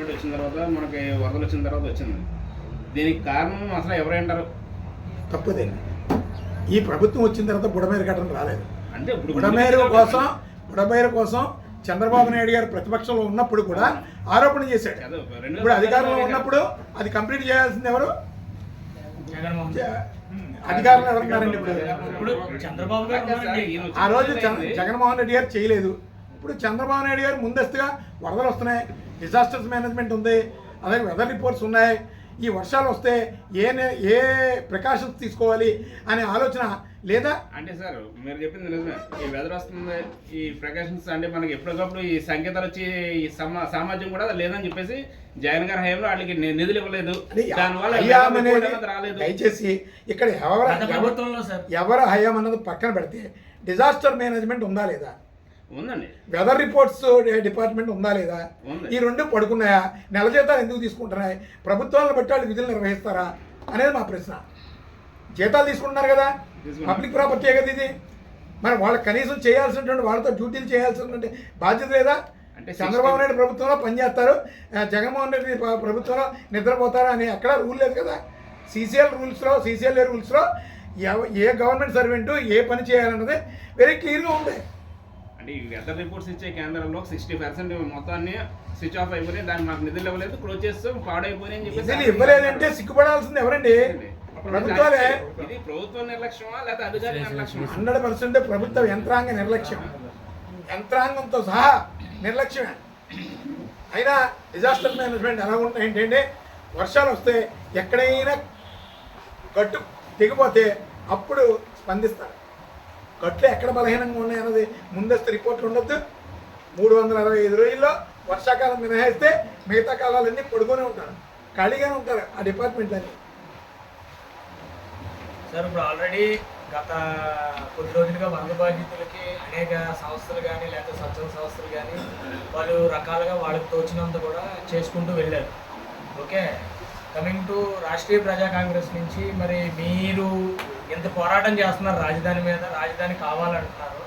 Government వచ్చిన తర్వాత మనకి వరదలు వచ్చిన తర్వాత వచ్చింది. దీనికి కారణం అసలు ఎవరంటారు? తప్పదేండి. ఈ ప్రభుత్వం వచ్చిన తర్వాత బుడమేరు ఘటన రాలేదు. అంటే బుడమేరు కోసం బుడమేరు కోసం చంద్రబాబు నాయుడు గారు ప్రతిపక్షంలో ఉన్నప్పుడు కూడా ఆరోపణ చేశాడు. ఇప్పుడు అధికారంలో ఉన్నప్పుడు అది కంప్లీట్ చేయాల్సింది ఎవరు? అధికారంలో ఎవరున్నారండి ఇప్పుడు? వచ్చిన ఆ రోజు? జగన్మోహన్ రెడ్డి గారు చేయలేదు. ఇప్పుడు చంద్రబాబు నాయుడు గారు ముందస్తుగా వరదలు వస్తున్నాయి డిజాస్టర్స్ మేనేజ్మెంట్ ఉంది అలాగే వెదర్ రిపోర్ట్స్ ఉన్నాయి. ఈ వర్షాలు వస్తే ఏ నే- ఏ ప్రికాషన్స్ తీసుకోవాలి అనే ఆలోచన లేదా? అంటే సార్ మీరు చెప్పింది నిజమే. ఈ వెదర్ వస్తుంది ఈ ప్రికాషన్స్ అంటే మనకి ఎప్పటికప్పుడు ఈ సంకేతాలు వచ్చి ఈ సమా కూడా లేదని చెప్పేసి జగన్ గారి హయాంలో వాళ్ళకి నిధులు ఇవ్వలేదు. దానివల్ల దయచేసి ఇక్కడ ఎవరు గత ప్రభుత్వంలో సార్. ఎవరు హయాం అన్నది పక్కన పెడితే డిజాస్టర్ మేనేజ్మెంట్ ఉందా లేదా? ఉందండి. వెదర్ రిపోర్ట్స్ డిపార్ట్మెంట్ ఉందా లేదా. ఈ రెండు పడుకున్నాయా? నెల జీతాలు ఎందుకు తీసుకుంటున్నాయి? ప్రభుత్వాలను బట్టి వాళ్ళు విధులు నిర్వహిస్తారా? అనేది మా ప్రశ్న. జీతాలు తీసుకుంటున్నారు కదా. పబ్లిక్ ప్రాపర్టీ కదా ఇది? మరి వాళ్ళకి కనీసం చేయాల్సినటువంటి వాళ్ళతో డ్యూటీలు చేయాల్సినటువంటి బాధ్యత లేదా? అంటే చంద్రబాబు 60 నాయుడు ప్రభుత్వంలో పనిచేస్తారు. జగన్మోహన్ రెడ్డి ప్ర- ప్రభుత్వంలో నిద్రపోతారు అని ఎక్కడా రూల్ లేదు కదా? సీసీఎల్ రూల్స్లో సీసీఎల్ఏ రూల్స్లో ఏ గవర్నమెంట్ సర్వెంట్ ఏ పని చేయాలన్నది వెరీ క్లియర్గా ఉంది. అంటే ఈ వెదర్ రిపోర్ట్స్ ఇచ్చే కేంద్రంలో సిక్స్టీ పర్సెంట్ మొత్తాన్ని స్విచ్ ఆఫ్ అయిపోయినాయి. దానికి మాకు నిధులు ఇవ్వలేదు క్లోజ్ చేస్తాం. పాడైపోయినాయి అని చెప్పేసి నిధులు ఇవ్వలేదంటే సిగ్గుపడాల్సింది ఎవరండి? ప్రభుత్వాలే. ఇది ప్రభుత్వ నిర్లక్ష్యమా? లేదా అధికారి నిర్లక్ష్యమా? హండ్రెడ్ పర్సెంట్ ప్రభుత్వ యంత్రాంగ నిర్లక్ష్యం. యంత్రాంగంతో సహా నిర్లక్ష్యమే. అయినా డిజాస్టర్ మేనేజ్మెంట్ ఎలా ఉంటాయి ఏంటంటే వర్షాలు వస్తే ఎక్కడైనా గట్టు తెగిపోతే అప్పుడు స్పందిస్తారు. కట్లు ఎక్కడ బలహీనంగా ఉన్నాయి అన్నది ముందస్తు రిపోర్ట్లు ఉండొద్దు. మూడు వందల అరవై ఐదు రోజుల్లో వర్షాకాలం మినహాయిస్తే మిగతా కాలాలన్నీ పడుకొని ఉంటారు. ఖాళీగానే ఉంటారు ఆ డిపార్ట్మెంట్లన్నీ. సార్ ఇప్పుడు ఆల్రెడీ గత కొద్ది రోజులుగా వరద బాధితులకి అనేక సంస్థలు కానీ లేకపోతే స్వచ్ఛంద సంస్థలు కానీ వాళ్ళు రకాలుగా వాళ్ళకి తోచినంత కూడా చేసుకుంటూ వెళ్ళారు. ఓకే? కమింగ్ టు రాష్ట్రీయ ప్రజా కాంగ్రెస్ నుంచి మరి మీరు ఎంత పోరాటం చేస్తున్నారు రాజధాని మీద రాజధాని కావాలంటున్నారు.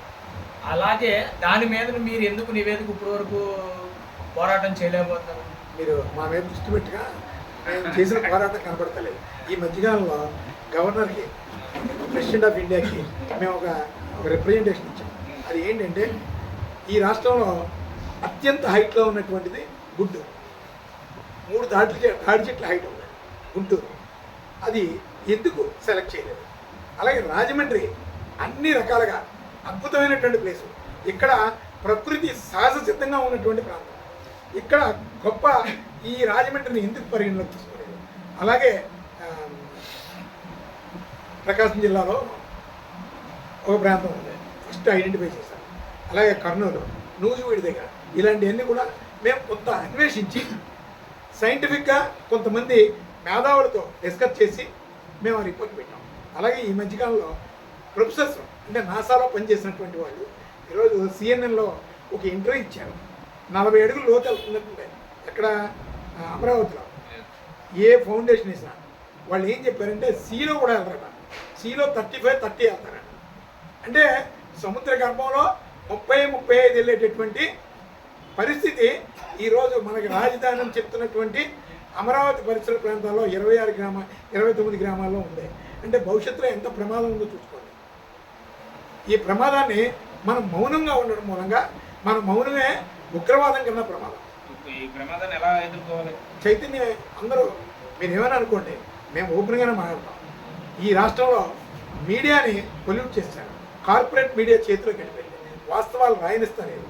అలాగే దాని మీద మీరు ఎందుకు నివేదిక ఇప్పటి వరకు పోరాటం చేయలేకపోతున్నారు? మీరు మా మీద దృష్టి పెట్టిగా మేము చేసిన పోరాటం కనపడతలేదు. ఈ మధ్యకాలంలో గవర్నర్కి ప్రెసిడెంట్ ఆఫ్ ఇండియాకి మేము ఒక ఒక రిప్రజెంటేషన్ ఇచ్చాం. అది ఏంటంటే ఈ రాష్ట్రంలో అత్యంత హైట్లో ఉన్నటువంటిది గుంటూరు. మూడు దాటి దాడి చెట్ల హైట్ ఉన్నాయి గుంటూరు. అది ఎందుకు సెలెక్ట్ చేయలేదు? అలాగే రాజమండ్రి అన్ని రకాలుగా అద్భుతమైనటువంటి ప్లేసు ఇక్కడ ప్రకృతి సహజ సిద్ధంగా ఉన్నటువంటి ప్రాంతం. ఇక్కడ గొప్ప ఈ రాజమండ్రిని ఎందుకు పరిగణలోకి తీసుకోలేదు? అలాగే ప్రకాశం జిల్లాలో ఒక ప్రాంతం ఉంది. ఫస్ట్ ఐడెంటిఫై చేశారు. అలాగే కర్నూలు నూజివీడి దగ్గర. ఇలాంటివన్నీ కూడా మేము కొంత అన్వేషించి సైంటిఫిక్గా కొంతమంది మేధావులతో డిస్కస్ చేసి మేము ఆ రిపోర్ట్ పెట్టాం. అలాగే ఈ మధ్యకాలంలో ప్రొఫెసర్స్ అంటే నాసాలో పనిచేసినటువంటి వాళ్ళు ఈరోజు సిఎన్ఎన్లో ఒక ఇంటర్వ్యూ ఇచ్చారు. నలభై అడుగులు లోతు వెళ్తున్నట్టుండే ఎక్కడ అమరావతిలో ఏ ఫౌండేషన్ ఇచ్చినా వాళ్ళు ఏం చెప్పారంటే సీలో కూడా వెళ్తారట. సీలో థర్టీ ఫైవ్ థర్టీ వెళ్తారట. అంటే సముద్ర గర్భంలో ముప్పై ముప్పై ఐదు వెళ్ళేటటువంటి పరిస్థితి ఈరోజు మనకి రాజధాని చెప్తున్నటువంటి అమరావతి పరిసర ప్రాంతాల్లో ఇరవై ఆరు గ్రామ ఇరవై తొమ్మిది గ్రామాల్లో ఉంది. అంటే భవిష్యత్తులో ఎంత ప్రమాదం ఉందో చూసుకోండి ఈ ప్రమాదాన్ని మనం మౌనంగా ఉండడం మూలంగా మన మౌనమే ఉగ్రవాదం కన్నా ప్రమాదం. ఈ ప్రమాదాన్ని ఎలా ఎదుర్కోవాలి? చైతన్య అందరూ మీరు ఏమైనా అనుకోండి మేము ఓపెన్గానే మాట్లాడతాం. ఈ రాష్ట్రంలో మీడియాని పొల్యూట్ చేశారు. కార్పొరేట్ మీడియా చేతిలోకి వెళ్ళిపోయింది. వాస్తవాలు రాయనిస్తారు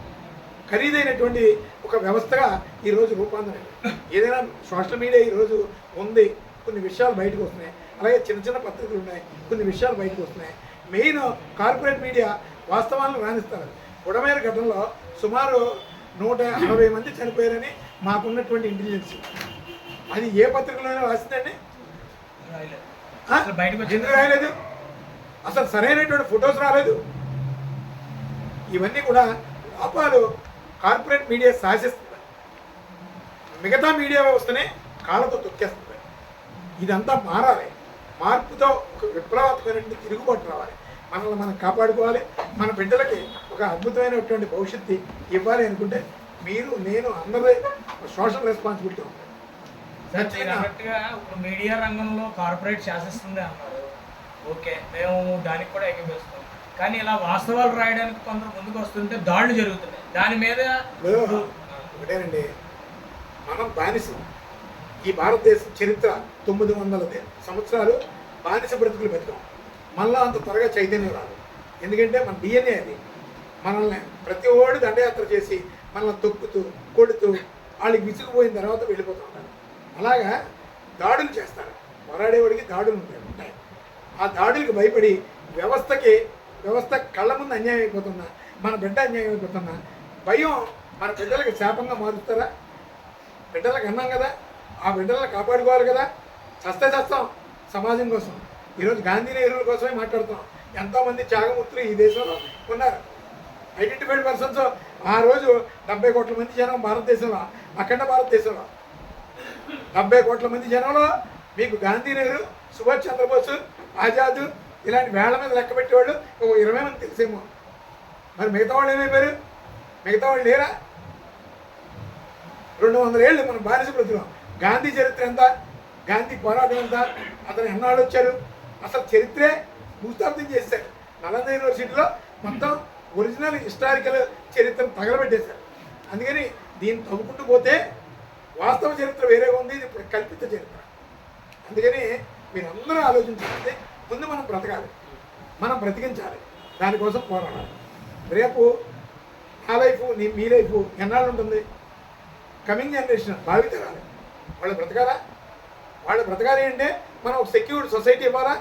ఖరీదైనటువంటి ఒక వ్యవస్థగా ఈరోజు రూపాంతరం ఏదైనా సోషల్ మీడియా ఈరోజు ఉంది. కొన్ని విషయాలు బయటకు వస్తున్నాయి. అలాగే చిన్న చిన్న పత్రికలు ఉన్నాయి. కొన్ని విషయాలు బయటకు వస్తున్నాయి. మెయిన్ కార్పొరేట్ మీడియా వాస్తవాలను రాణిస్తారు. బుడమేర ఘటనలో సుమారు నూట అరవై మంది చనిపోయారని మాకున్నటువంటి ఇంటెలిజెన్స్ అది ఏ పత్రికలోనే రాసిందండి? ఎందుకు రాయలేదు? అసలు సరైనటువంటి ఫొటోస్ రాలేదు? ఇవన్నీ కూడా లోపాలు కార్పొరేట్ మీడియా శాసిస్తుంది. మిగతా మీడియా వ్యవస్థనే కాళ్ళతో తొక్కేస్తుంది. ఇదంతా మారాలి. మార్పుతో ఒక విప్లవాత్మకమైనటువంటి తిరుగుబాటు రావాలి. మనల్ని మనం కాపాడుకోవాలి. మన బిడ్డలకి ఒక అద్భుతమైనటువంటి భవిష్యత్తు ఇవ్వాలి అనుకుంటే మీరు నేను అందరి సోషల్ రెస్పాన్సిబిలిటీ ఉంది ఇప్పుడు మీడియా రంగంలో కార్పొరేట్ శాసిస్తుంది అన్నారు. ఓకే మేము దానికి కూడా ఏకీపిస్తాం కానీ ఇలా వాస్తవాలు రాయడానికి కొందరు ముందుకు వస్తుంటే దాడులు జరుగుతున్నాయి. దాని మీద ఒకటేనండి. మనం బానిసం ఈ భారతదేశం చరిత్ర తొమ్మిది వందల సంవత్సరాలు బానిస బ్రతుకులు బతికాం. మళ్ళా అంత త్వరగా చైతన్యం రాదు. ఎందుకంటే మన డిఎన్ఏ అది. మనల్ని ప్రతి ఓడి దండయాత్ర చేసి మనల్ని తొక్కుతూ కొడుతూ వాళ్ళకి విసిగిపోయిన తర్వాత వెళ్ళిపోతూ ఉంటారు అలాగా దాడులు చేస్తారు. పోరాడేవాడికి దాడులు ఉంటాయి ఉంటాయి. ఆ దాడులకు భయపడి వ్యవస్థకి వ్యవస్థ కళ్ళ ముందు అన్యాయం అయిపోతున్నా మన బిడ్డ అన్యాయం అయిపోతున్నా భయం మన బిడ్డలకు శాపంగా మారుస్తారా? బిడ్డలకు అన్నాం కదా ఆ బిడ్డలను కాపాడుకోవాలి కదా? చస్తే చస్తాం సమాజం కోసం. ఈరోజు గాంధీ నెహ్రూల కోసమే మాట్లాడుతున్నాం. ఎంతోమంది త్యాగమూర్తులు ఈ దేశంలో ఉన్నారు. ఐడెంటిఫైడ్ పర్సన్స్ ఆ రోజు డెబ్బై కోట్ల మంది జనం భారతదేశంలో అఖండ భారతదేశంలో. డెబ్బై కోట్ల మంది జనంలో మీకు గాంధీ నెహ్రూ సుభాష్ చంద్రబోస్ ఆజాద్ ఇలాంటి వేళ్ళ మీద లెక్క పెట్టేవాళ్ళు ఒక ఇరవై మంది తెలిసేమో. మరి మిగతా వాళ్ళు ఏమైపోయారు? మిగతా వాళ్ళు లేరా? రెండు వందల ఏళ్ళు మనం బానిస బ్రతుకున్నాం గాంధీ చరిత్ర ఎంత? గాంధీ పోరాటం ఎంత? అతను ఎన్నాళ్ళు వచ్చారు? అసలు చరిత్రే భూస్థాపితం చేశారు. నలంద యూనివర్సిటీలో మొత్తం ఒరిజినల్ హిస్టారికల్ చరిత్రను తగలబెట్టేశారు. అందుకని దీన్ని తవ్వుకుంటూ పోతే వాస్తవ చరిత్ర వేరేగా ఉంది ఇది ఇప్పుడు కల్పిత చరిత్ర. అందుకని మీరందరూ ఆలోచించాలంటే ముందు మనం బ్రతకాలి. మనం బ్రతికించాలి. దానికోసం పోరాడాలి. రేపు నా లైఫ్ నీ మీ లైఫ్ ఎన్నాళ్ళు ఉంటుంది? కమింగ్ జనరేషన్ భావితరాలు. వాళ్ళు బ్రతకాలా వాళ్ళు బ్రతకాలి అంటే మనం ఒక సెక్యూర్డ్ సొసైటీ ఇవ్వాలా?